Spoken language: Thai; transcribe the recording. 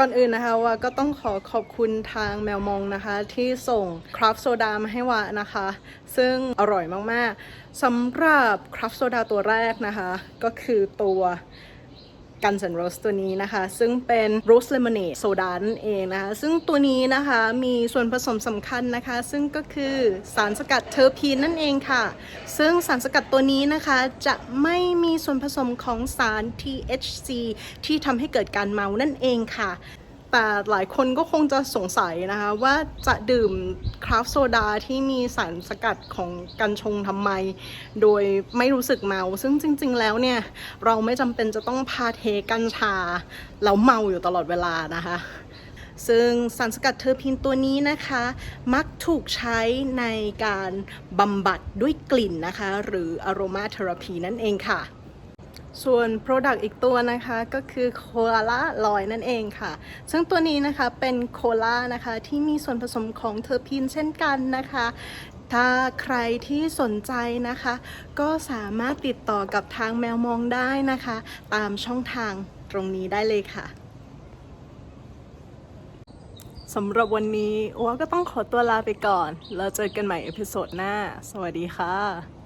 ก่อนอื่นนะคะว่าก็ต้องขอขอบคุณทางแมวมองนะคะ ที่ส่งคราฟโซดามาให้วะนะคะ ซึ่งอร่อยมากๆสำหรับคราฟโซดาตัวแรกนะคะ ก็คือตัว กันสันโรสตัวนี้นะคะ ซึ่งเป็นโรสเลมอนเน e โซดานั่นเองนะคะ ซึ่งตัวนี้นะคะมีส่วนผสมสำคัญนะคะ ซึ่งก็คือสารสกัดเทอร์พีนนั่นเองค่ะ ซึ่งสารสกัดตัวนี้นะคะจะไม่มีส่วนผสมของสาร THC ที่ทำให้เกิดการเมานั่นเองค่ะ แต่หลายคนก็คงจะสงสัยนะคะว่าจะดื่มคราฟโซดาที่มีสารสกัดของกัญชงทำไม โดยไม่รู้สึกเมา ซึ่งจริง ๆ แล้วเนี่ย เราไม่จำเป็นจะต้องพาเทกัญชา แล้วเมาอยู่ตลอดเวลานะคะซึ่งสารสกัดเทอร์พีนตัวนี้นะคะ มักถูกใช้ในการบำบัดด้วยกลิ่นนะคะ หรือ aroma therapy นั่นเองค่ะ ส่วน Product อีกตัวนะคะก็คือโคลาล่าลอยนั่นเองค่ะ ซึ่งตัวนี้นะคะเป็นโคลานะคะที่มีส่วนผสมของเทอร์พีนเช่นกันนะคะ ถ้าใครที่สนใจนะคะ ก็สามารถติดต่อกับทางแมวมองได้นะคะ ตามช่องทางตรงนี้ได้เลยค่ะสำหรับวันนี้อัวก็ต้องขอตัวลาไปก่อน แล้วเจอกันใหม่เอพิโซดหน้า สวัสดีค่ะ